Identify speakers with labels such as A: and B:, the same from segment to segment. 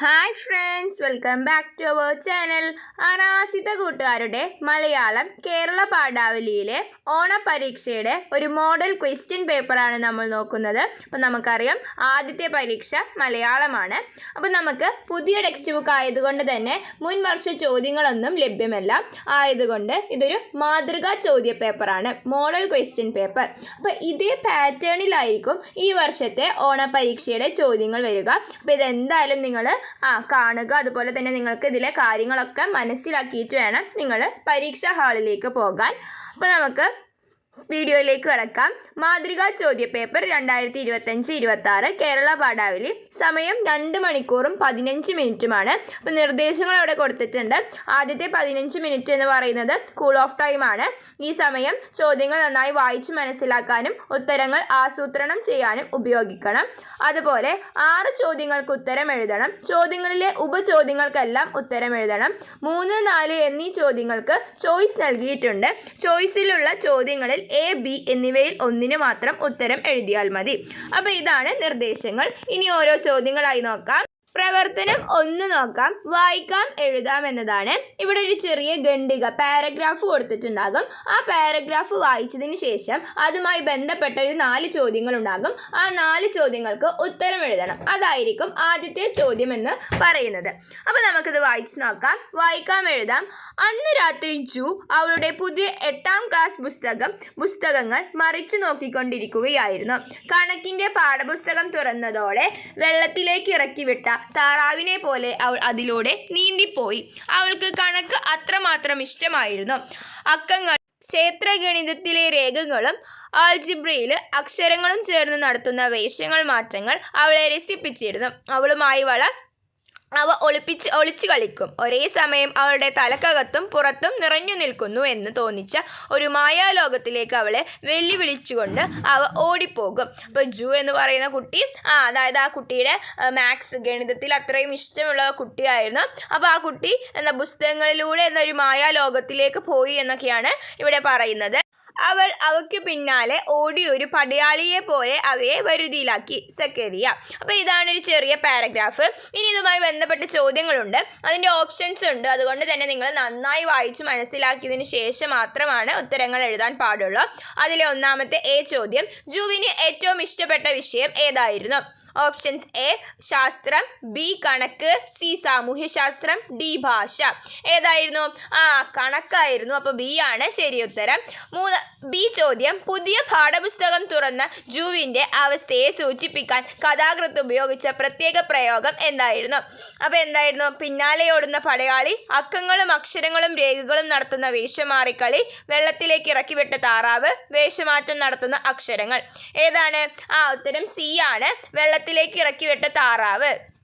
A: Hi friends welcome back to our channel Anasitha കൂട്ടുകാരുടെ മലയാളം കേരള പാഠാവലിയിലെ ഓണപരീക്ഷയുടെ ഒരു model question പേപ്പറാണ് നമ്മൾ നോക്കുന്നത്. അപ്പം നമുക്കറിയാം ആദ്യത്തെ പരീക്ഷ മലയാളമാണ്. അപ്പം നമുക്ക് പുതിയ ടെക്സ്റ്റ് ബുക്ക് ആയതുകൊണ്ട് തന്നെ മുൻ വർഷ ചോദ്യങ്ങളൊന്നും ലഭ്യമല്ല. ആയതുകൊണ്ട് ഇതൊരു മാതൃകാ ചോദ്യ പേപ്പറാണ് മോഡൽ ക്വസ്റ്റ്യൻ പേപ്പർ അപ്പോൾ ഇതേ പാറ്റേണിലായിരിക്കും ഈ വർഷത്തെ ഓണപരീക്ഷയുടെ ചോദ്യങ്ങൾ വരിക. അപ്പോൾ ഇതെന്തായാലും നിങ്ങൾ ആ കാണുക. അതുപോലെ തന്നെ നിങ്ങൾക്ക് ഇതിലെ കാര്യങ്ങളൊക്കെ മനസ്സിലാക്കിയിട്ട് വേണം നിങ്ങൾ പരീക്ഷാ ഹാളിലേക്ക് പോകാൻ. അപ്പോൾ നമുക്ക് വീഡിയോയിലേക്ക് കടക്കാം. മാതൃകാ ചോദ്യ പേപ്പർ രണ്ടായിരത്തി ഇരുപത്തഞ്ച് ഇരുപത്തി ആറ് കേരള പാഠാവലി സമയം രണ്ട് മണിക്കൂറും പതിനഞ്ച് മിനിറ്റുമാണ്. അപ്പോൾ നിർദ്ദേശങ്ങൾ അവിടെ കൊടുത്തിട്ടുണ്ട്. ആദ്യത്തെ പതിനഞ്ച് മിനിറ്റ് എന്ന് പറയുന്നത് കൂൾ ഓഫ് ടൈം ആണ്. ഈ സമയം ചോദ്യങ്ങൾ നന്നായി വായിച്ച് മനസ്സിലാക്കാനും ഉത്തരങ്ങൾ ആസൂത്രണം ചെയ്യാനും ഉപയോഗിക്കണം. അതുപോലെ ആറ് ചോദ്യങ്ങൾക്ക് ഉത്തരം എഴുതണം. ചോദ്യങ്ങളിലെ ഉപചോദ്യങ്ങൾക്കെല്ലാം ഉത്തരം എഴുതണം. മൂന്ന് നാല് എന്നീ ചോദ്യങ്ങൾക്ക് ചോയ്സ് നൽകിയിട്ടുണ്ട്. ചോയ്സിലുള്ള ചോദ്യങ്ങളിൽ എ ബി എന്നിവയിൽ ഒന്നിന് മാത്രം ഉത്തരം എഴുതിയാൽ മതി. അപ്പോൾ ഇതാണ് നിർദ്ദേശങ്ങൾ. ഇനി ഓരോ ചോദ്യങ്ങളായി നോക്കാം. പ്രവർത്തനം ഒന്ന് നോക്കാം. വായിക്കാം എഴുതാം എന്നതാണ്. ഇവിടെ ഒരു ചെറിയ ഖണ്ഡിക പാരഗ്രാഫ് കൊടുത്തിട്ടുണ്ടാകും. ആ പാരഗ്രാഫ് വായിച്ചതിന് ശേഷം അതുമായി ബന്ധപ്പെട്ട ഒരു നാല് ചോദ്യങ്ങൾ ഉണ്ടാകും. ആ നാല് ചോദ്യങ്ങൾക്ക് ഉത്തരം എഴുതണം. അതായിരിക്കും ആദ്യത്തെ ചോദ്യം എന്ന് പറയുന്നത്. അപ്പോൾ നമുക്കിത് വായിച്ചു നോക്കാം. വായിക്കാം എഴുതാം. അന്ന് രാത്രി ജു അവളുടെ പുതിയ എട്ടാം ക്ലാസ് പുസ്തകം പുസ്തകങ്ങൾ മറിച്ചു നോക്കിക്കൊണ്ടിരിക്കുകയായിരുന്നു. കണക്കിന്റെ പാഠപുസ്തകം തുറന്നതോടെ വെള്ളത്തിലേക്ക് ഇറക്കി വിട്ട താറാവിനെ പോലെ അവൾ അതിലൂടെ നീന്തിപ്പോയി. അവൾക്ക് കണക്ക് അത്രമാത്രം ഇഷ്ടമായിരുന്നു. അക്കങ്ങൾ ക്ഷേത്രഗണിതത്തിലെ രേഖകളും ആൽജിബ്രയിൽ അക്ഷരങ്ങളും ചേർന്ന് നടത്തുന്ന വേഷങ്ങൾ മാറ്റങ്ങൾ അവളെ രസിപ്പിച്ചിരുന്നു. അവളുമായി വള അവ ഒളിപ്പിച്ച് ഒളിച്ചു കളിക്കും. ഒരേ സമയം അവളുടെ തലക്കകത്തും പുറത്തും നിറഞ്ഞു നിൽക്കുന്നു എന്ന് തോന്നിച്ച ഒരു മായാലോകത്തിലേക്ക് അവളെ വെല്ലുവിളിച്ചുകൊണ്ട് അവ ഓടിപ്പോകും. അപ്പോൾ ജു എന്ന് പറയുന്ന കുട്ടി ആ അതായത് ആ കുട്ടിയുടെ മാത്സ് ഗണിതത്തിൽ അത്രയും ഇഷ്ടമുള്ള കുട്ടിയായിരുന്നു. അപ്പോൾ ആ കുട്ടി എന്താ പുസ്തകങ്ങളിലൂടെ എന്നൊരു മായാലോകത്തിലേക്ക് പോയി എന്നൊക്കെയാണ് ഇവിടെ പറയുന്നത്. അവൾ അവയ്ക്ക് പിന്നാലെ ഓടി ഒരു പടയാളിയെ പോലെ അവയെ വരുതിയിലാക്കി. സെക്കേരിയ. അപ്പോൾ ഇതാണ് ഒരു ചെറിയ പാരഗ്രാഫ്. ഇനി ഇതുമായി ബന്ധപ്പെട്ട ചോദ്യങ്ങളുണ്ട്. അതിന്റെ ഓപ്ഷൻസ് ഉണ്ട്. അതുകൊണ്ട് തന്നെ നിങ്ങൾ നന്നായി വായിച്ച് മനസ്സിലാക്കിയതിന് ശേഷം മാത്രമാണ് ഉത്തരങ്ങൾ എഴുതാൻ പാടുള്ളൂ. അതിലെ ഒന്നാമത്തെ എ ചോദ്യം. ജുവിന് ഏറ്റവും ഇഷ്ടപ്പെട്ട വിഷയം ഏതായിരുന്നു? ഓപ്ഷൻസ് എ ശാസ്ത്രം ബി കണക്ക് സി സാമൂഹ്യശാസ്ത്രം ഡി ഭാഷ. ഏതായിരുന്നു? ആ കണക്കായിരുന്നു. അപ്പോൾ ബി ആണ് ശരി ഉത്തരം. മൂന്ന് ബി ചോദ്യം പുതിയ പാഠപുസ്തകം തുറന്ന ജൂവിന്റെ അവസ്ഥയെ സൂചിപ്പിക്കാൻ കഥാകൃത്ത് ഉപയോഗിച്ച പ്രത്യേക പ്രയോഗം എന്തായിരുന്നു? അപ്പോൾ എന്തായിരുന്നു? പിന്നാലെ ഓടുന്ന പടയാളി അക്കങ്ങളും അക്ഷരങ്ങളും രേഖകളും നടത്തുന്ന വേഷമാറിക്കളി വെള്ളത്തിലേക്ക് ഇറക്കി വിട്ട താറാവ് വേഷമാറ്റം നടത്തുന്ന അക്ഷരങ്ങൾ. ഏതാണ്? ആ ഉത്തരം സി ആണ്. വെള്ളത്തിലേക്ക് ഇറക്കി വിട്ട താറാവ്.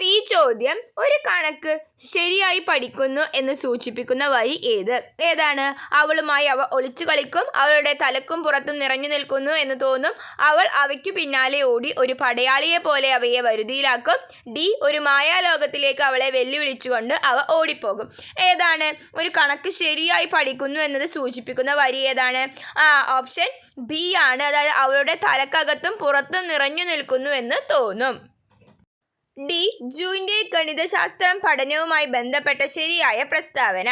A: സി ചോദ്യം ഒരു കണക്ക് ശരിയായി പഠിക്കുന്നു എന്ന് സൂചിപ്പിക്കുന്ന വരി ഏത്? ഏതാണ്? അവളുമായി അവ ഒളിച്ചു കളിക്കും അവളുടെ തലക്കും പുറത്തും നിറഞ്ഞു നിൽക്കുന്നു എന്ന് തോന്നും അവൾ അവയ്ക്ക് പിന്നാലെ ഓടി ഒരു പടയാളിയെ പോലെ അവയെ വരുതിയിലാക്കും. ഡി ഒരു മായാലോകത്തിലേക്ക് അവളെ വെല്ലുവിളിച്ചുകൊണ്ട് അവ ഓടിപ്പോകും. ഏതാണ്? ഒരു കണക്ക് ശരിയായി പഠിക്കുന്നു എന്നത് സൂചിപ്പിക്കുന്ന വരി ഏതാണ്? ആ ഓപ്ഷൻ ബി ആണ്. അതായത് അവളുടെ തലക്കകത്തും പുറത്തും നിറഞ്ഞു നിൽക്കുന്നു എന്ന് തോന്നും. ഡി ജൂന്റെ ഗണിതശാസ്ത്രം പഠനവുമായി ബന്ധപ്പെട്ട ശരിയായ പ്രസ്താവന.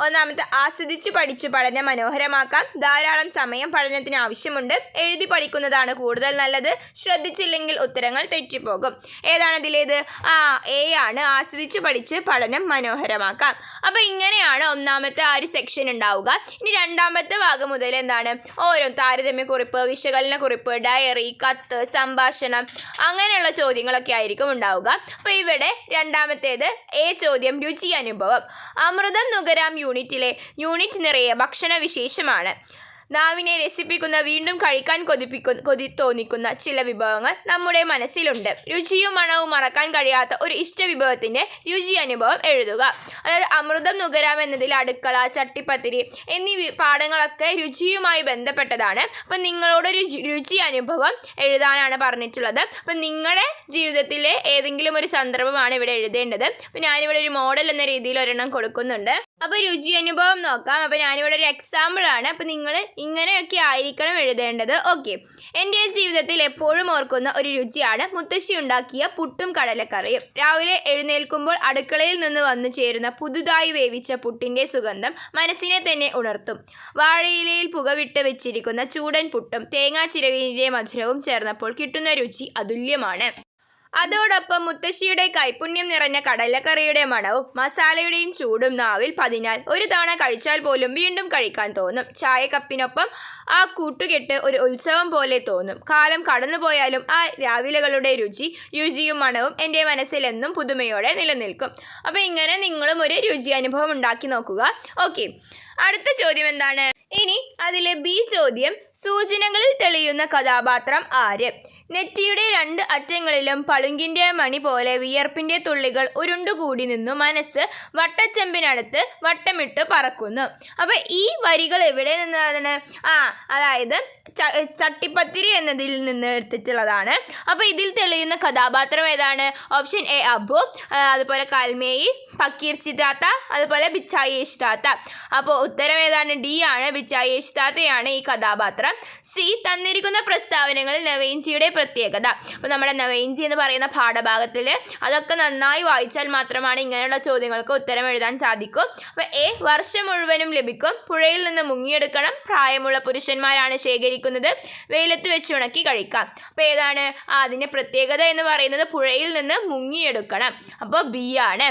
A: ഒന്നാമത്തെ ആസ്വദിച്ചു പഠിച്ചു പഠനം മനോഹരമാക്കാം. ധാരാളം സമയം പഠനത്തിന് ആവശ്യമുണ്ട്. എഴുതി പഠിക്കുന്നതാണ് കൂടുതൽ നല്ലത്. ശ്രദ്ധിച്ചില്ലെങ്കിൽ ഉത്തരങ്ങൾ തെറ്റിപ്പോകും. ഏതാണ് ഇതിലേത് ആ എ ആണ്. ആസ്വദിച്ചു പഠിച്ച് പഠനം മനോഹരമാക്കാം. അപ്പോൾ ഇങ്ങനെയാണ് ഒന്നാമത്തെ ആ ഒരു സെക്ഷൻ ഉണ്ടാവുക. ഇനി രണ്ടാമത്തെ ഭാഗം മുതൽ എന്താണ്? ഓരോ താരതമ്യ കുറിപ്പ് വിശകലന കുറിപ്പ് ഡയറി കത്ത് സംഭാഷണം അങ്ങനെയുള്ള ചോദ്യങ്ങളൊക്കെ ആയിരിക്കും ഉണ്ടാവുക. അപ്പോൾ ഇവിടെ രണ്ടാമത്തേത് എ ചോദ്യം രുചി അനുഭവം. അമൃതം നുകരാം യൂണിറ്റിലെ യൂണിറ്റ് നിറയെ ഭക്ഷണ വിശേഷമാണ് നാവിനെ രസിപ്പിക്കുന്ന വീണ്ടും കഴിക്കാൻ കൊതിപ്പിക്കു കൊതി തോന്നിക്കുന്ന ചില വിഭവങ്ങൾ നമ്മുടെ മനസ്സിലുണ്ട്. രുചിയും മണവും മറക്കാൻ കഴിയാത്ത ഒരു ഇഷ്ട വിഭവത്തിന്റെ രുചി അനുഭവം എഴുതുക. അതായത് അമൃതം നുകരാം എന്നതിൽ അടുക്കള ചട്ടിപ്പത്തിരി എന്നീ പാഠങ്ങളൊക്കെ രുചിയുമായി ബന്ധപ്പെട്ടതാണ്. അപ്പം നിങ്ങളോടൊരു രുചി- രുചി അനുഭവം എഴുതാനാണ് പറഞ്ഞിട്ടുള്ളത്. അപ്പം നിങ്ങളുടെ ജീവിതത്തിലെ ഏതെങ്കിലും ഒരു സന്ദർഭമാണ് ഇവിടെ എഴുതേണ്ടത്. അപ്പം ഞാനിവിടെ ഒരു മോഡൽ എന്ന രീതിയിൽ ഒരെണ്ണം കൊടുക്കുന്നുണ്ട്. അപ്പോൾ രുചി അനുഭവം നോക്കാം. അപ്പോൾ ഞാനിവിടെ ഒരു എക്സാമ്പിൾ ആണ്. അപ്പോൾ നിങ്ങൾ ഇങ്ങനെയൊക്കെ ആയിരിക്കണം എഴുതേണ്ടത്. ഓക്കെ എന്റെ ജീവിതത്തിൽ എപ്പോഴും ഓർക്കുന്ന ഒരു രുചിയാണ് മുത്തശ്ശി ഉണ്ടാക്കിയ പുട്ടും കടലക്കറിയും. രാവിലെ എഴുന്നേൽക്കുമ്പോൾ അടുക്കളയിൽ നിന്ന് വന്നു ചേരുന്ന പുതുതായി വേവിച്ച പുട്ടിന്റെ സുഗന്ധം മനസ്സിനെ തന്നെ ഉണർത്തും. വാഴയിലയിൽ പുകവിട്ട് വെച്ചിരിക്കുന്ന ചൂടൻ പുട്ടും തേങ്ങാ ചിരവിന്റെ മധുരവും ചേർന്നപ്പോൾ കിട്ടുന്ന രുചി അതുല്യമാണ്. അതോടൊപ്പം മുത്തശ്ശിയുടെ കൈപുണ്യം നിറഞ്ഞ കടലക്കറിയുടെ മണവും മസാലയുടെയും ചൂടും നാവിൽ പതിഞ്ഞാൽ ഒരു തവണ കഴിച്ചാൽ പോലും വീണ്ടും കഴിക്കാൻ തോന്നും. ചായക്കപ്പിനൊപ്പം ആ കൂട്ടുകെട്ട് ഒരു ഉത്സവം പോലെ തോന്നും. കാലം കടന്നുപോയാലും ആ രാവിലകളുടെ രുചി രുചിയും മണവും എന്റെ മനസ്സിൽ എന്നും പുതുമയോടെ നിലനിൽക്കും. അപ്പോൾ ഇങ്ങനെ നിങ്ങളും ഒരു രുചി അനുഭവം ഉണ്ടാക്കി നോക്കുക. ഓക്കെ. അടുത്ത ചോദ്യം എന്താണ്? ഇനി അതിലെ ബി ചോദ്യം സൂചനകളിൽ തെളിയുന്ന കഥാപാത്രം ആര്? നെറ്റിയുടെ രണ്ട് അറ്റങ്ങളിലും പളുങ്കിന്റെ മണി പോലെ വിയർപ്പിന്റെ തുള്ളികൾ ഉരുണ്ടുകൂടി നിന്നു മനസ്സ് വട്ടച്ചെമ്പിനടുത്ത് വട്ടമിട്ട് പറക്കുന്നു. അപ്പോൾ ഈ വരികൾ എവിടെ നിന്നാണ് ആ അതായത് ചട്ടിപ്പത്തിരി എന്നതിൽ നിന്ന് എടുത്തിട്ടുള്ളതാണ്. അപ്പോൾ ഇതിൽ തെളിയുന്ന കഥാപാത്രം ഏതാണ്? ഓപ്ഷൻ എ അബു അതുപോലെ കൽമേയി ഫക്കീർ ചിതാത്ത അതുപോലെ ബിച്ചായി ഇഷ്ടാത്ത അപ്പോൾ ഉത്തരം ഏതാണ്? ഡി ആണ്. ബിച്ചായി ഇഷ്ടാത്തയാണ് ഈ കഥാപാത്രം. സി തന്നിരിക്കുന്ന പ്രസ്താവനകളിൽ നവേഞ്ചിയുടെ പ്രത്യേകത. അപ്പോൾ നമ്മുടെ നവേഞ്ചി എന്ന് പറയുന്ന പാഠഭാഗത്തിൽ അതൊക്കെ നന്നായി വായിച്ചാൽ മാത്രമാണ് ഇങ്ങനെയുള്ള ചോദ്യങ്ങൾക്ക് ഉത്തരം എഴുതാൻ സാധിക്കൂ. അപ്പോൾ എ വർഷം മുഴുവനും ലഭിക്കും. പുഴയിൽ നിന്ന് മുങ്ങിയെടുക്കണം. പ്രായമുള്ള പുരുഷന്മാരാണ് ശേഖരിക്കുന്നത് വെയിലത്ത് വെച്ച് ഉണക്കി കഴിക്കാം. അപ്പോൾ ഏതാണ്? അതിന്റെ പ്രത്യേകത എന്ന് പറയുന്നത് പുഴയിൽ നിന്ന് മുങ്ങിയെടുക്കണം. അപ്പോൾ ബി ആണ്.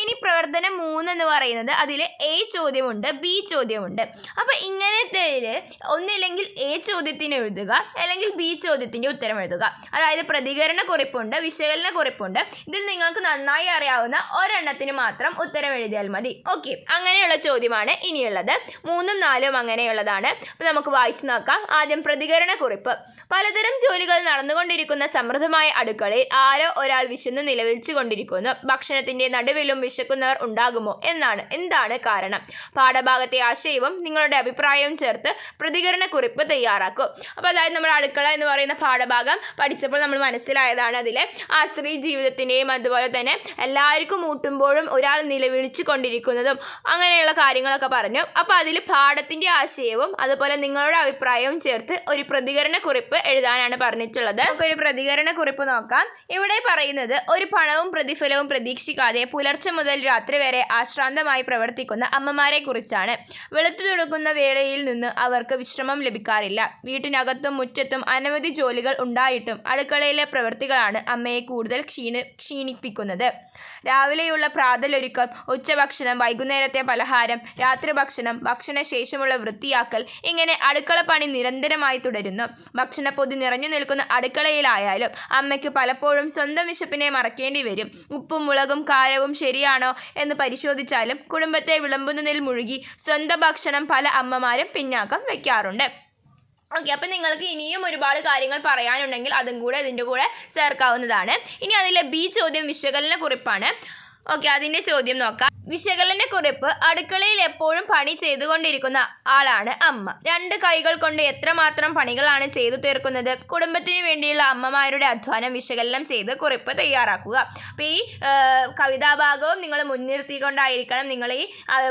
A: ഇനി പ്രവർത്തനം മൂന്ന് എന്ന് പറയുന്നത് അതിൽ എ ചോദ്യമുണ്ട് ബി ചോദ്യമുണ്ട്. അപ്പോൾ ഇങ്ങനത്തെ ഒന്നില്ലെങ്കിൽ എ ചോദ്യത്തിന് എഴുതുക അല്ലെങ്കിൽ ബി ചോദ്യത്തിന്റെ ഉത്തരം എഴുതുക. അതായത് പ്രതികരണ കുറിപ്പുണ്ട് വിശകലന കുറിപ്പുണ്ട്. ഇതിൽ നിങ്ങൾക്ക് നന്നായി അറിയാവുന്ന ഒരെണ്ണത്തിന് മാത്രം ഉത്തരം എഴുതിയാൽ മതി. ഓക്കെ അങ്ങനെയുള്ള ചോദ്യമാണ് ഇനിയുള്ളത്. മൂന്നും നാലും അങ്ങനെയുള്ളതാണ്. അപ്പോൾ നമുക്ക് വായിച്ചു നോക്കാം. ആദ്യം പ്രതികരണ കുറിപ്പ്. പലതരം ജോലികൾ നടന്നുകൊണ്ടിരിക്കുന്ന സമൃദ്ധമായ അടുക്കളയിൽ ആരോ ഒരാൾ വിശന്ന് നിലവിളിച്ചു കൊണ്ടിരിക്കുന്നു ഭക്ഷണത്തിന്റെ നടുവിലും വിശക്കുന്നവർ ഉണ്ടാകുമോ എന്നാണ് എന്താണ് കാരണം? പാഠഭാഗത്തെ ആശയവും നിങ്ങളുടെ അഭിപ്രായവും ചേർത്ത് പ്രതികരണ കുറിപ്പ് തയ്യാറാക്കും. അപ്പോൾ അതായത് നമ്മുടെ അടുക്കള എന്ന് പറയുന്ന പാഠഭാഗം പഠിച്ചപ്പോൾ നമ്മൾ മനസ്സിലായതാണ് അതിലെ ആ സ്ത്രീ ജീവിതത്തിന്റെയും അതുപോലെ തന്നെ എല്ലാവർക്കും ഊട്ടുമ്പോഴും ഒരാൾ നിലവിളിച്ചു കൊണ്ടിരിക്കുന്നതും അങ്ങനെയുള്ള കാര്യങ്ങളൊക്കെ പറഞ്ഞു. അപ്പോൾ അതിൽ പാഠത്തിന്റെ ആശയവും അതുപോലെ നിങ്ങളുടെ അഭിപ്രായവും ചേർത്ത് ഒരു പ്രതികരണ കുറിപ്പ് എഴുതാനാണ് പറഞ്ഞിട്ടുള്ളത്. നമുക്കൊരു പ്രതികരണ കുറിപ്പ് നോക്കാം. ഇവിടെ പറയുന്നത് ഒരു പണവും പ്രതിഫലവും പ്രതീക്ഷിക്കാതെ പുലർച്ചെ മുതൽ രാത്രി വരെ ആശ്രാന്തമായി പ്രവർത്തിക്കുന്ന അമ്മമാരെ കുറിച്ചാണ് വെളുത്തു തുടങ്ങുന്ന വേളയിൽ നിന്ന് അവർക്ക് വിശ്രമം ലഭിക്കാറില്ല. വീട്ടിനകത്തും മുറ്റത്തും അനവധി ജോലികൾ ഉണ്ടായിട്ടും അടുക്കളയിലെ പ്രവൃത്തികളാണ് അമ്മയെ കൂടുതൽ ക്ഷീണ ക്ഷീണിപ്പിക്കുന്നത്. രാവിലെയുള്ള പ്രാതലൊരുക്കം ഉച്ചഭക്ഷണം വൈകുന്നേരത്തെ പലഹാരം രാത്രി ഭക്ഷണം ഭക്ഷണശേഷമുള്ള വൃത്തിയാക്കൽ ഇങ്ങനെ അടുക്കള പണി നിരന്തരമായി തുടരുന്നു. ഭക്ഷണപ്പൊതി നിറഞ്ഞു നിൽക്കുന്ന അടുക്കളയിലായാലും അമ്മയ്ക്ക് പലപ്പോഴും സ്വന്തം വിശപ്പിനെ മറക്കേണ്ടി വരും. ഉപ്പും മുളകും കാരവും ശരിയാണോ എന്ന് പരിശോധിച്ചാലും കുടുംബത്തെ വിളമ്പുന്നതിൽ മുഴുകി സ്വന്തം ഭക്ഷണം പല അമ്മമാരും പിന്നാക്കം വയ്ക്കാറുണ്ട് ഓക്കെ അപ്പം നിങ്ങൾക്ക് ഇനിയും ഒരുപാട് കാര്യങ്ങൾ പറയാനുണ്ടെങ്കിൽ അതും കൂടെ ഇതിന്റെ കൂടെ ചേർക്കാവുന്നതാണ്. ഇനി അതിലെ ബി ചോദ്യം വിശകലന കുറിപ്പാണ്. ഓക്കെ അതിന്റെ ചോദ്യം നോക്കാം. വിശകലന കുറിപ്പ് അടുക്കളയിൽ എപ്പോഴും പണി ചെയ്തുകൊണ്ടിരിക്കുന്ന ആളാണ് അമ്മ. രണ്ട് കൈകൾ കൊണ്ട് എത്രമാത്രം പണികളാണ് ചെയ്തു തീർക്കുന്നത്? കുടുംബത്തിന് വേണ്ടിയുള്ള അമ്മമാരുടെ അധ്വാനം വിശകലനം ചെയ്ത് കുറിപ്പ് തയ്യാറാക്കുക. അപ്പോൾ ഈ കവിതാഭാഗവും നിങ്ങൾ മുൻനിർത്തിക്കൊണ്ടായിരിക്കണം നിങ്ങൾ ഈ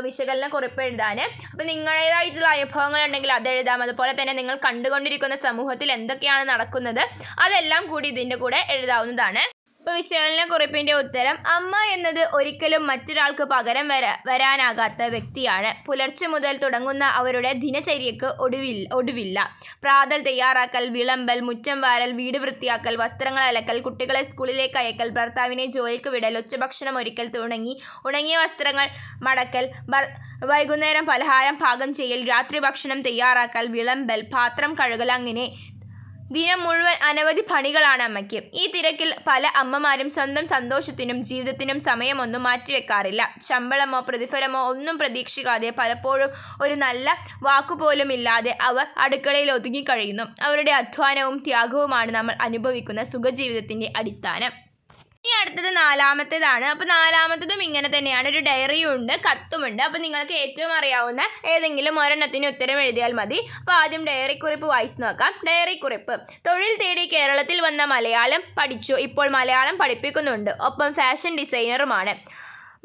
A: വിശകലന കുറിപ്പ് എഴുതാൻ. അപ്പോൾ നിങ്ങളുടേതായിട്ടുള്ള അനുഭവങ്ങൾ ഉണ്ടെങ്കിൽ അത് എഴുതാം. അതുപോലെ തന്നെ നിങ്ങൾ കണ്ടുകൊണ്ടിരിക്കുന്ന സമൂഹത്തിൽ എന്തൊക്കെയാണ് നടക്കുന്നത്? അതെല്ലാം കൂടി ഇതിന്റെ കൂടെ എഴുതാവുന്നതാണ്. വിശകലന കുറിപ്പിന്റെ ഉത്തരം അമ്മ എന്നത് ഒരിക്കലും മറ്റൊരാൾക്ക് പകരം വര വരാനാകാത്ത വ്യക്തിയാണ്. പുലർച്ചെ മുതൽ തുടങ്ങുന്ന അവരുടെ ദിനചര്യക്ക് ഒടുവിൽ ഒടുവില്ല. പ്രാതൽ തയ്യാറാക്കൽ വിളമ്പൽ മുറ്റം വാരൽ വീട് വൃത്തിയാക്കൽ വസ്ത്രങ്ങൾ അലക്കൽ കുട്ടികളെ സ്കൂളിലേക്ക് അയക്കൽ ഭർത്താവിനെ ജോലിക്ക് വിടൽ ഉച്ചഭക്ഷണം ഒരിക്കൽ തുടങ്ങി ഉണങ്ങിയ വസ്ത്രങ്ങൾ മടക്കൽ വൈകുന്നേരം പലഹാരം പാകം ചെയ്യൽ രാത്രി ഭക്ഷണം തയ്യാറാക്കൽ വിളമ്പൽ പാത്രം കഴുകൽ അങ്ങനെ ദിനം മുഴുവൻ അനവധി പണികളാണ് അമ്മയ്ക്ക്. ഈ തിരക്കിൽ പല അമ്മമാരും സ്വന്തം സന്തോഷത്തിനും ജീവിതത്തിനും സമയമൊന്നും മാറ്റിവെക്കാറില്ല. ശമ്പളമോ പ്രതിഫലമോ ഒന്നും പ്രതീക്ഷിക്കാതെ പലപ്പോഴും ഒരു നല്ല വാക്കുപോലും ഇല്ലാതെ അവർ അടുക്കളയിൽ ഒതുങ്ങിക്കഴിയുന്നു. അവരുടെ അധ്വാനവും ത്യാഗവുമാണ് നമ്മൾ അനുഭവിക്കുന്ന സുഖജീവിതത്തിന്റെ അടിസ്ഥാനം. ഇനി അടുത്തത് നാലാമത്തേതാണ്. അപ്പോൾ നാലാമത്തതും ഇങ്ങനെ തന്നെയാണ്. ഒരു ഡയറിയും ഉണ്ട് കത്തുമുണ്ട്. അപ്പോൾ നിങ്ങൾക്ക് ഏറ്റവും അറിയാവുന്ന ഏതെങ്കിലും ഒരെണ്ണത്തിന് ഉത്തരം എഴുതിയാൽ മതി. അപ്പോൾ ആദ്യം ഡയറി കുറിപ്പ് വായിച്ചു നോക്കാം. ഡയറി കുറിപ്പ്. തൊഴിൽ തേടി കേരളത്തിൽ വന്ന മലയാളം പഠിച്ചു. ഇപ്പോൾ മലയാളം പഠിപ്പിക്കുന്നുണ്ട്. ഒപ്പം ഫാഷൻ ഡിസൈനറുമാണ്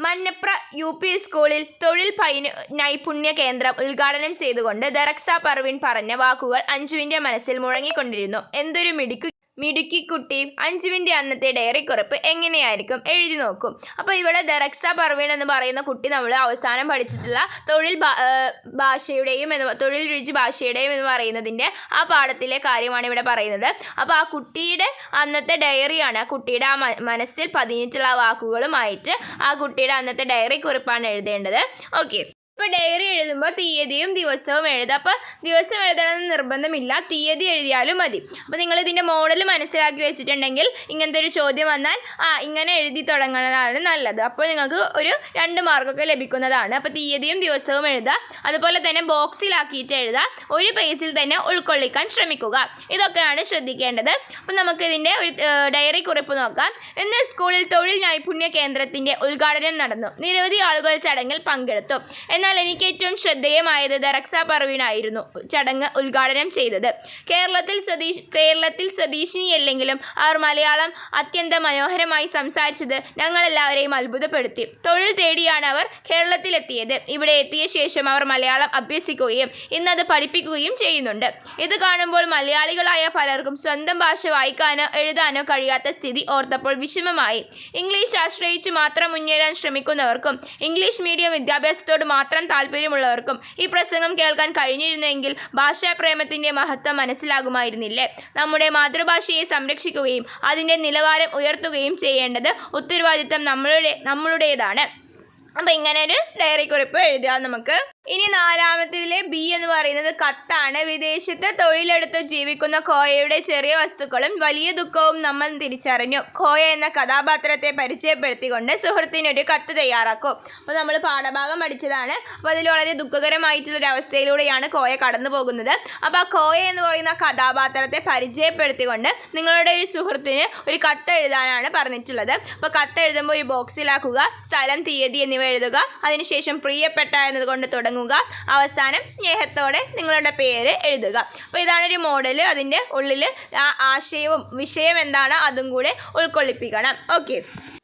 A: മന്നപ്ര യു പി സ്കൂളിൽ തൊഴിൽ പൈന നൈപുണ്യ കേന്ദ്രം ഉദ്ഘാടനം ചെയ്തുകൊണ്ട് ദറക്സ പർവിൻ പറഞ്ഞ വാക്കുകൾ അഞ്ജുവിന്റെ മനസ്സിൽ മുഴങ്ങിക്കൊണ്ടിരുന്നു. എന്തൊരു മിടുക്കു മിടുക്കിക്കുട്ടി അഞ്ജുവിന്റെ അന്നത്തെ ഡയറി കുറിപ്പ് എങ്ങനെയായിരിക്കും എഴുതി നോക്കും. അപ്പോൾ ഇവിടെ ദറക്സ പർവീൺ എന്ന് പറയുന്ന കുട്ടി നമ്മൾ അവസാനം പഠിച്ചിട്ടുള്ള തൊഴിൽ ഭാഷയുടെയും എന്ന് തൊഴിൽ രുചി ഭാഷയുടെയും എന്ന് പറയുന്നതിന്റെ ആ പാഠത്തിലെ കാര്യമാണ് ഇവിടെ പറയുന്നത്. അപ്പോൾ ആ കുട്ടിയുടെ അന്നത്തെ ഡയറിയാണ് ആ കുട്ടിയുടെ ആ മനസ്സിൽ പതിഞ്ഞിട്ടുള്ള വാക്കുകളുമായിട്ട് ആ കുട്ടിയുടെ അന്നത്തെ ഡയറി കുറിപ്പാണ് എഴുതേണ്ടത്. ഓക്കെ ഇപ്പോൾ ഡയറി എഴുതുമ്പോൾ തീയതിയും ദിവസവും എഴുതുക. അപ്പോൾ ദിവസം എഴുതണമെന്ന് നിർബന്ധമില്ല. തീയതി എഴുതിയാലും മതി. അപ്പോൾ നിങ്ങൾ ഇതിന്റെ മോഡൽ മനസ്സിലാക്കി വെച്ചിട്ടുണ്ടെങ്കിൽ ഇങ്ങനത്തെ ഒരു ചോദ്യം വന്നാൽ ആ ഇങ്ങനെ എഴുതി തുടങ്ങുന്നതാണ് നല്ലത്. അപ്പോൾ നിങ്ങൾക്ക് ഒരു രണ്ട് മാർക്കൊക്കെ ലഭിക്കുന്നതാണ്. അപ്പോൾ തീയതിയും ദിവസവും എഴുതുക. അതുപോലെ തന്നെ ബോക്സിലാക്കിയിട്ട് എഴുതുക. ഒരു പേജിൽ തന്നെ ഉൾക്കൊള്ളിക്കാൻ ശ്രമിക്കുക. ഇതൊക്കെയാണ് ശ്രദ്ധിക്കേണ്ടത്. അപ്പോൾ നമുക്ക് ഇതിന്റെ ഒരു ഡയറി കുറിപ്പ് നോക്കാം. ഇന്ന് സ്കൂളിൽ തൊഴിൽ നൈപുണ്യ കേന്ദ്രത്തിന്റെ ഉദ്ഘാടനം നടന്നു. നിരവധി ആളുകൾ ചടങ്ങിൽ പങ്കെടുത്തു. എന്നാൽ എനിക്ക് ഏറ്റവും ശ്രദ്ധേയമായത് ദറക്സ പർവീനായിരുന്നു ചടങ്ങ് ഉദ്ഘാടനം ചെയ്തത്. കേരളത്തിൽ സ്വദേശി കേരളത്തിൽ സ്വദേശിനിയല്ലെങ്കിലും അവർ മലയാളം അത്യന്തം മനോഹരമായി സംസാരിച്ചത് ഞങ്ങളെല്ലാവരെയും അത്ഭുതപ്പെടുത്തി. തൊഴിൽ തേടിയാണ് അവർ കേരളത്തിലെത്തിയത്. ഇവിടെ എത്തിയ ശേഷം അവർ മലയാളം അഭ്യസിക്കുകയും ഇന്നത് പഠിപ്പിക്കുകയും ചെയ്യുന്നുണ്ട്. ഇത് കാണുമ്പോൾ മലയാളികളായ പലർക്കും സ്വന്തം ഭാഷ വായിക്കാനോ എഴുതാനോ കഴിയാത്ത സ്ഥിതി ഓർത്തപ്പോൾ വിഷമമായി. ഇംഗ്ലീഷ് ആശ്രയിച്ച് മാത്രം മുന്നേറാൻ ശ്രമിക്കുന്നവർക്കും ഇംഗ്ലീഷ് മീഡിയം വിദ്യാഭ്യാസത്തോട് മാത്രം താല്പര്യമുള്ളവർക്കും ഈ പ്രസംഗം കേൾക്കാൻ കഴിഞ്ഞിരുന്നെങ്കിൽ ഭാഷാപ്രേമത്തിന്റെ മഹത്വം മനസ്സിലാകുമായിരുന്നില്ലേ? നമ്മുടെ മാതൃഭാഷയെ സംരക്ഷിക്കുകയും അതിന്റെ നിലവാരം ഉയർത്തുകയും ചെയ്യേണ്ടത് ഉത്തരവാദിത്തം നമ്മളുടെ നമ്മളുടേതാണ്. അപ്പോൾ ഇങ്ങനെ ഒരു ഡയറി കുറിപ്പ് എഴുതാം നമുക്ക് ഇനി നാലാമത്തേതിലെ ബി എന്ന് പറയുന്നത് കത്താണ് വിദേശത്ത് തൊഴിലെടുത്ത് ജീവിക്കുന്ന കോയയുടെ ചെറിയ വസ്തുക്കളും വലിയ ദുഃഖവും നമ്മൾ തിരിച്ചറിഞ്ഞു. കോയ എന്ന കഥാപാത്രത്തെ പരിചയപ്പെടുത്തിക്കൊണ്ട് സുഹൃത്തിനൊരു കത്ത് തയ്യാറാക്കും. അപ്പോൾ നമ്മൾ പാഠഭാഗം പഠിച്ചതാണ്. അപ്പോൾ അതിൽ വളരെ ദുഃഖകരമായിട്ടുള്ളൊരു അവസ്ഥയിലൂടെയാണ് കോയ കടന്നു പോകുന്നത്. അപ്പോൾ ആ കോയ എന്ന് പറയുന്ന കഥാപാത്രത്തെ പരിചയപ്പെടുത്തിക്കൊണ്ട് നിങ്ങളുടെ ഒരു സുഹൃത്തിന് ഒരു കത്ത് എഴുതാനാണ് പറഞ്ഞിട്ടുള്ളത്. അപ്പോൾ കത്ത് എഴുതുമ്പോൾ ഒരു ബോക്സിലാക്കുക സ്ഥലം തീയതി എന്നിവ എഴുതുക അതിനുശേഷം പ്രിയപ്പെട്ട എന്നതുകൊണ്ട് തുടങ്ങുക. അവസാനം സ്നേഹത്തോടെ നിങ്ങളുടെ പേര് എഴുതുക. അപ്പോൾ ഇതാണ് ഒരു മോഡൽ അതിന്റെ ഉള്ളിൽ ആശയവും വിഷയം എന്താണ്? അതും കൂടെ ഉൾക്കൊള്ളിപ്പിക്കണം. ഓക്കെ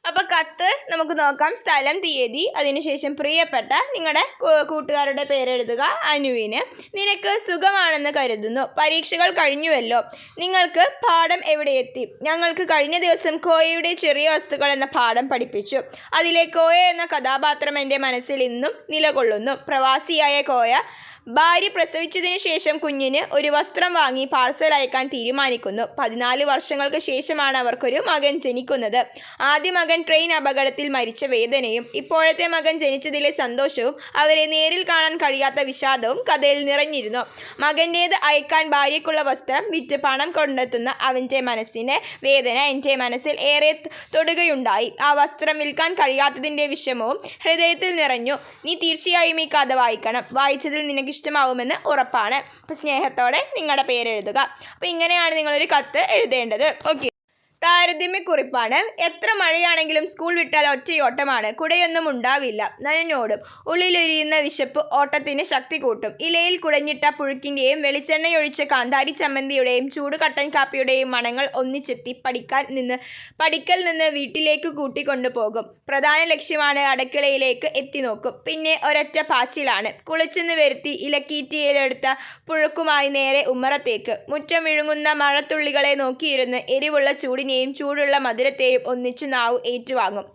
A: അപ്പോൾ കത്ത് നമുക്ക് നോക്കാം. സ്ഥലം തീയതി അതിനുശേഷം പ്രിയപ്പെട്ട നിങ്ങളുടെ കൂട്ടുകാരുടെ പേരെഴുതുക അനുവിന്. നിനക്ക് സുഖമാണെന്ന് കരുതുന്നു. പരീക്ഷകൾ കഴിഞ്ഞുവല്ലോ. നിങ്ങൾക്ക് പാഠം എവിടെ എത്തി? ഞങ്ങൾക്ക് കഴിഞ്ഞ ദിവസം കോയയുടെ ചെറിയ വസ്തുക്കൾ എന്ന പാഠം പഠിപ്പിച്ചു. അതിലെ കോയ എന്ന കഥാപാത്രം എന്റെ മനസ്സിൽ ഇന്നും നിലകൊള്ളുന്നു. പ്രവാസിയായ കോയ ഭാര്യ പ്രസവിച്ചതിന് ശേഷം കുഞ്ഞിന് ഒരു വസ്ത്രം വാങ്ങി പാർസൽ അയക്കാൻ തീരുമാനിക്കുന്നു. പതിനാല് വർഷങ്ങൾക്ക് ശേഷമാണ് അവർക്കൊരു മകൻ ജനിക്കുന്നത്. ആദ്യ മകൻ ട്രെയിൻ അപകടത്തിൽ മരിച്ച വേദനയും ഇപ്പോഴത്തെ മകൻ ജനിച്ചതിലെ സന്തോഷവും അവരെ നേരിൽ കാണാൻ കഴിയാത്ത വിഷാദവും കഥയിൽ നിറഞ്ഞിരുന്നു. മകന്റേത് അയക്കാൻ ഭാര്യയ്ക്കുള്ള വസ്ത്രം വിറ്റ് പണം കൊണ്ടെത്തുന്ന അവന്റെ മനസ്സിന്റെ വേദന എന്റെ മനസ്സിൽ ഏറെ തൊടുകയുണ്ടായി. ആ വസ്ത്രം വിൽക്കാൻ കഴിയാത്തതിന്റെ വിഷമവും ഹൃദയത്തിൽ നിറഞ്ഞു. നീ തീർച്ചയായും ഈ കഥ വായിക്കണം. വായിച്ചതിൽ നിനക്ക് ഇഷ്ടമാവുമെന്ന് ഉറപ്പാണ്. അപ്പോൾ സ്നേഹത്തോടെ നിങ്ങളുടെ പേരെഴുതുക. അപ്പോൾ ഇങ്ങനെയാണ് നിങ്ങളൊരു കത്ത് എഴുതേണ്ടത്. ഓക്കെ താരതമ്യക്കുറിപ്പാണ്. എത്ര മഴയാണെങ്കിലും സ്കൂൾ വിട്ടാൽ ഒറ്റയോട്ടമാണ്. കുടയൊന്നും ഉണ്ടാവില്ല. നനഞ്ഞോടും. ഉള്ളിലൊരിയുന്ന വിശപ്പ് ഓട്ടത്തിന് ശക്തി കൂട്ടും. ഇലയിൽ കുടഞ്ഞിട്ട പുഴുക്കിന്റെയും വെളിച്ചെണ്ണയൊഴിച്ച കാന്താരി ചമ്മന്തിയുടെയും ചൂട് കട്ടൻ കാപ്പിയുടെയും മണങ്ങൾ ഒന്നിച്ചെത്തി പഠിക്കാൻ നിന്ന് പഠിക്കൽ നിന്ന് വീട്ടിലേക്ക് കൂട്ടിക്കൊണ്ടുപോകും പ്രധാന ലക്ഷ്യമാണ് അടുക്കളയിലേക്ക് എത്തി നോക്കും പിന്നെ ഒരൊറ്റ പാച്ചിലാണ്. കുളിച്ചെന്ന് വരുത്തി ഇലക്കീറ്റിയിലെടുത്ത പുഴുക്കുമായി നേരെ ഉമ്മറത്തേക്ക്. മുറ്റം വിഴുങ്ങുന്ന മഴത്തുള്ളികളെ നോക്കിയിരുന്ന് എരിവുള്ള ചൂടിനെയും ചൂടുള്ള മധുരത്തെയും ഒന്നിച്ചു നാവ് ഏറ്റുവാങ്ങും.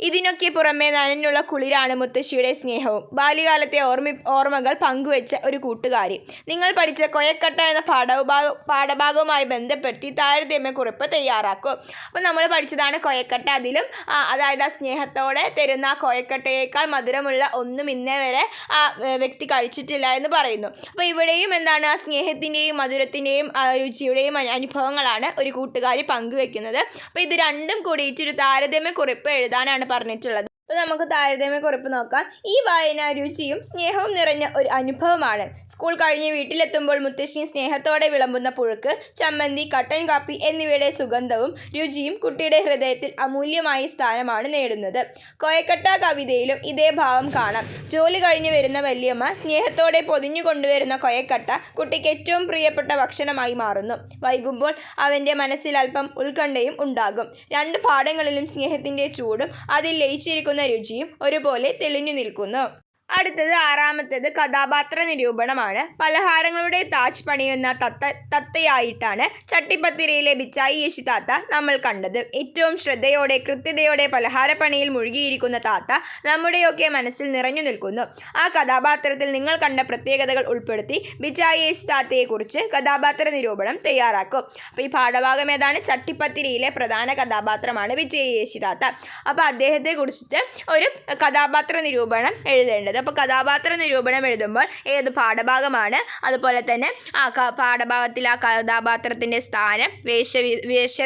A: ഇതിനൊക്കെ പുറമെ നനഞ്ഞുള്ള കുളിരാണ് മുത്തശ്ശിയുടെ സ്നേഹവും. ബാല്യകാലത്തെ ഓർമ്മി ഓർമ്മകൾ പങ്കുവെച്ച ഒരു കൂട്ടുകാരി. നിങ്ങൾ പഠിച്ച കൊയക്കട്ട എന്ന പാഠഭാഗ പാഠഭാഗവുമായി ബന്ധപ്പെടുത്തി താരതമ്യക്കുറിപ്പ് തയ്യാറാക്കും. അപ്പോൾ നമ്മൾ പഠിച്ചതാണ് കൊയക്കട്ട. അതിലും അതായത് ആ സ്നേഹത്തോടെ തരുന്ന ആ കൊയക്കട്ടയേക്കാൾ മധുരമുള്ള ഒന്നും ഇന്നേ വരെ ആ വ്യക്തി കഴിച്ചിട്ടില്ല എന്ന് പറയുന്നു. അപ്പോൾ ഇവിടെയും എന്താണ് ആ സ്നേഹത്തിന്റെയും മധുരത്തിന്റെയും രുചിയുടെയും അനു- അനുഭവങ്ങളാണ് ഒരു കൂട്ടുകാരി പങ്കുവെക്കുന്നത്. അപ്പോൾ ഇത് രണ്ടും കൂടിയിട്ട് ഒരു താരതമ്യക്കുറിപ്പ് എഴുതാനാണ് പറഞ്ഞിട്ടുള്ളത്. അപ്പോൾ നമുക്ക് താരതമ്യക്കുറിപ്പ് നോക്കാം. ഈ വായന രുചിയും സ്നേഹവും നിറഞ്ഞ ഒരു അനുഭവമാണ്. സ്കൂൾ കഴിഞ്ഞ് വീട്ടിലെത്തുമ്പോൾ മുത്തശ്ശി സ്നേഹത്തോടെ വിളമ്പുന്ന പുഴുക്ക് ചമ്മന്തി കട്ടൻ കാപ്പി എന്നിവയുടെ സുഗന്ധവും രുചിയും കുട്ടിയുടെ ഹൃദയത്തിൽ അമൂല്യമായ സ്ഥാനമാണ് നേടുന്നത്. കോയക്കട്ട കവിതയിലും ഇതേ ഭാവം കാണാം. ജോലി കഴിഞ്ഞ് വരുന്ന വല്യമ്മ സ്നേഹത്തോടെ പൊതിഞ്ഞു കൊണ്ടുവരുന്ന കൊയക്കട്ട കുട്ടിക്ക് ഏറ്റവും പ്രിയപ്പെട്ട ഭക്ഷണമായി മാറുന്നു. വൈകുമ്പോൾ അവന്റെ മനസ്സിൽ അല്പം ഉത്കണ്ഠയും ഉണ്ടാകും. രണ്ട് പാഠങ്ങളിലും സ്നേഹത്തിന്റെ ചൂടും അതിൽ ലയിച്ചിരിക്കുന്ന നിൽക്കുന്ന രുചിയും ഒരുപോലെ തെളിഞ്ഞു നിൽക്കുന്നു. അടുത്തത് ആറാമത്തേത് കഥാപാത്ര നിരൂപണമാണ്. പലഹാരങ്ങളുടെ താജ് പണിയുന്ന തത്ത തത്തയായിട്ടാണ് ചട്ടിപ്പത്തിരയിലെ ബിച്ചായി യേശു താത്ത നമ്മൾ കണ്ടത്. ഏറ്റവും ശ്രദ്ധയോടെ കൃത്യതയോടെ പലഹാരപ്പണിയിൽ മുഴുകിയിരിക്കുന്ന താത്ത നമ്മുടെയൊക്കെ മനസ്സിൽ നിറഞ്ഞു നിൽക്കുന്നു. ആ കഥാപാത്രത്തിൽ നിങ്ങൾ കണ്ട പ്രത്യേകതകൾ ഉൾപ്പെടുത്തി ബിച്ചായി യേശു താത്തയെക്കുറിച്ച് കഥാപാത്ര നിരൂപണം തയ്യാറാക്കും. അപ്പോൾ ഈ പാഠഭാഗം ഏതാണ്? ചട്ടിപ്പത്തിരിയിലെ പ്രധാന കഥാപാത്രമാണ് വിജയ യേശു താത്ത. അപ്പോൾ അദ്ദേഹത്തെ കുറിച്ചിട്ട് ഒരു കഥാപാത്ര നിരൂപണം എഴുതേണ്ടത് അപ്പോൾ കഥാപാത്ര നിരൂപണം എഴുതുമ്പോൾ ഏത് പാഠഭാഗമാണ്? അതുപോലെ തന്നെ ആ പാഠഭാഗത്തിൽ ആ കഥാപാത്രത്തിന്റെ സ്ഥാനം വേഷ വേഷ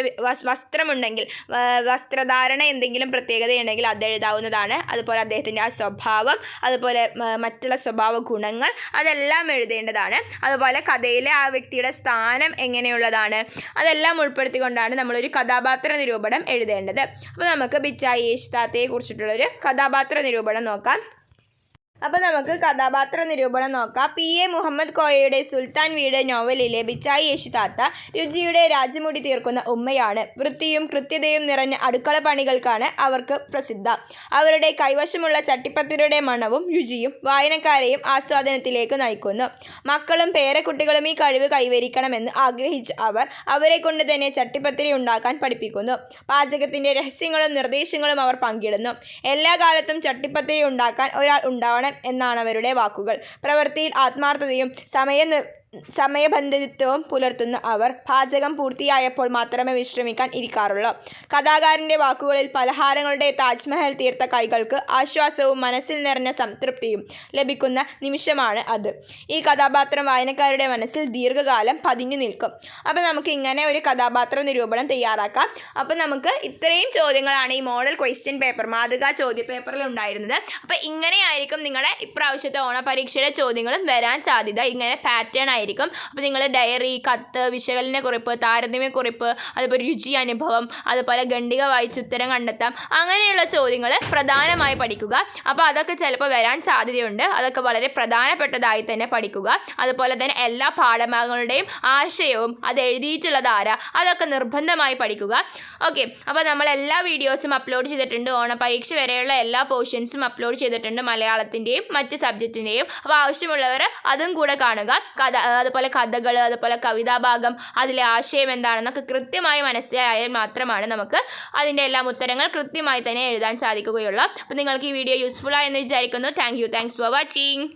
A: വസ്ത്രമുണ്ടെങ്കിൽ വസ്ത്രധാരണ എന്തെങ്കിലും പ്രത്യേകതയുണ്ടെങ്കിൽ അത് എഴുതാവുന്നതാണ്. അതുപോലെ അദ്ദേഹത്തിന്റെ ആ സ്വഭാവം അതുപോലെ മറ്റുള്ള സ്വഭാവ ഗുണങ്ങൾ അതെല്ലാം എഴുതേണ്ടതാണ്. അതുപോലെ കഥയിലെ ആ വ്യക്തിയുടെ സ്ഥാനം എങ്ങനെയുള്ളതാണ്? അതെല്ലാം ഉൾപ്പെടുത്തിക്കൊണ്ടാണ് നമ്മളൊരു കഥാപാത്ര നിരൂപണം എഴുതേണ്ടത്. അപ്പോൾ നമുക്ക് ബിച്ചായി യേശുദാത്തയെ കുറിച്ചിട്ടുള്ളൊരു കഥാപാത്ര നിരൂപണം നോക്കാം. അപ്പോൾ നമുക്ക് കഥാപാത്ര നിരൂപണം നോക്കാം. പി. എ. മുഹമ്മദ് കോയയുടെ സുൽത്താൻ വീട് നോവലിലെ ബിച്ചായി യേശുതാത്ത രുചിയുടെ രാജമുടി തീർക്കുന്ന ഉമ്മയാണ്. വൃത്തിയും കൃത്യതയും നിറഞ്ഞ അടുക്കള പണികൾക്കാണ് അവർക്ക് പ്രസിദ്ധ. അവരുടെ കൈവശമുള്ള ചട്ടിപ്പത്തിരുടെ മണവും രുചിയും വായനക്കാരെയും ആസ്വാദനത്തിലേക്ക് നയിക്കുന്നു. മക്കളും പേരക്കുട്ടികളും ഈ കഴിവ് കൈവരിക്കണമെന്ന് ആഗ്രഹിച്ച അവർ അവരെ കൊണ്ട് തന്നെ ചട്ടിപ്പത്തിരി ഉണ്ടാക്കാൻ പഠിപ്പിക്കുന്നു. പാചകത്തിന്റെ രഹസ്യങ്ങളും നിർദ്ദേശങ്ങളും അവർ പങ്കിടുന്നു. എല്ലാ കാലത്തും ചട്ടിപ്പത്തിരി ഉണ്ടാക്കാൻ ഒരാൾ ഉണ്ടാവണം എന്നാണ് അവരുടെ വാക്കുകൾ. പ്രവൃത്തിയിൽ ആത്മാർത്ഥതയും സമയ സമയബന്ധിത്വവും പുലർത്തുന്ന അവർ പാചകം പൂർത്തിയായപ്പോൾ മാത്രമേ വിശ്രമിക്കാൻ ഇരിക്കാറുള്ളൂ. കഥാകാരന്റെ വാക്കുകളിൽ പലഹാരങ്ങളുടെ താജ്മഹൽ തീർത്ത കൈകൾക്ക് ആശ്വാസവും മനസ്സിൽ നിറഞ്ഞ സംതൃപ്തിയും ലഭിക്കുന്ന നിമിഷമാണ് അത്. ഈ കഥാപാത്രം വായനക്കാരുടെ മനസ്സിൽ ദീർഘകാലം പതിഞ്ഞു നിൽക്കും. അപ്പോൾ നമുക്ക് ഇങ്ങനെ ഒരു കഥാപാത്ര നിരൂപണം തയ്യാറാക്കാം. അപ്പോൾ നമുക്ക് ഇത്രയും ചോദ്യങ്ങളാണ് ഈ മോഡൽ ക്വസ്റ്റ്യൻ പേപ്പർ മാതൃകാ ചോദ്യ പേപ്പറിൽ ഉണ്ടായിരുന്നത്. അപ്പോൾ ഇങ്ങനെയായിരിക്കും നിങ്ങളുടെ ഇപ്രാവശ്യത്തെ ഓണപരീക്ഷയുടെ ചോദ്യങ്ങളും വരാൻ സാധ്യത. ഇങ്ങനെ പാറ്റേൺ ആയിരിക്കും. അപ്പോൾ നിങ്ങൾ ഡയറി കത്ത് വിശകലന കുറിപ്പ് താരതമ്യ കുറിപ്പ് അതുപോലെ രുചി അനുഭവം അതുപോലെ ഖണ്ഡിക വായിച്ച് ഉത്തരം കണ്ടെത്താം. അങ്ങനെയുള്ള ചോദ്യങ്ങൾ പ്രധാനമായി പഠിക്കുക. അപ്പോൾ അതൊക്കെ ചിലപ്പോൾ വരാൻ സാധ്യതയുണ്ട്. അതൊക്കെ വളരെ പ്രധാനപ്പെട്ടതായി തന്നെ പഠിക്കുക. അതുപോലെ തന്നെ എല്ലാ പാഠഭാഗങ്ങളുടെയും ആശയവും അത് എഴുതിയിട്ടുള്ളത് ആരാ അതൊക്കെ നിർബന്ധമായി പഠിക്കുക. ഓക്കെ. അപ്പോൾ നമ്മൾ എല്ലാ വീഡിയോസും അപ്ലോഡ് ചെയ്തിട്ടുണ്ട്. ഓണപരീക്ഷ വരെയുള്ള എല്ലാ പോർഷൻസും അപ്ലോഡ് ചെയ്തിട്ടുണ്ട് മലയാളത്തിന്റെയും മറ്റ് സബ്ജക്റ്റിന്റെയും അപ്പോൾ ആവശ്യമുള്ളവർ അതും കൂടെ കാണുക. കഥ അതുപോലെ കഥകൾ അതുപോലെ കവിതാഭാഗം അതിലെ ആശയം എന്താണെന്നൊക്കെ കൃത്യമായി മനസ്സിലായാൽ മാത്രമാണ് നമുക്ക് അതിന്റെ എല്ലാം ഉത്തരങ്ങൾ കൃത്യമായി തന്നെ എഴുതാൻ സാധിക്കുകയുള്ളൂ. അപ്പോൾ നിങ്ങൾക്ക് ഈ വീഡിയോ യൂസ്ഫുൾ ആയെന്ന് വിചാരിക്കുന്നു. Thank you thanks for watching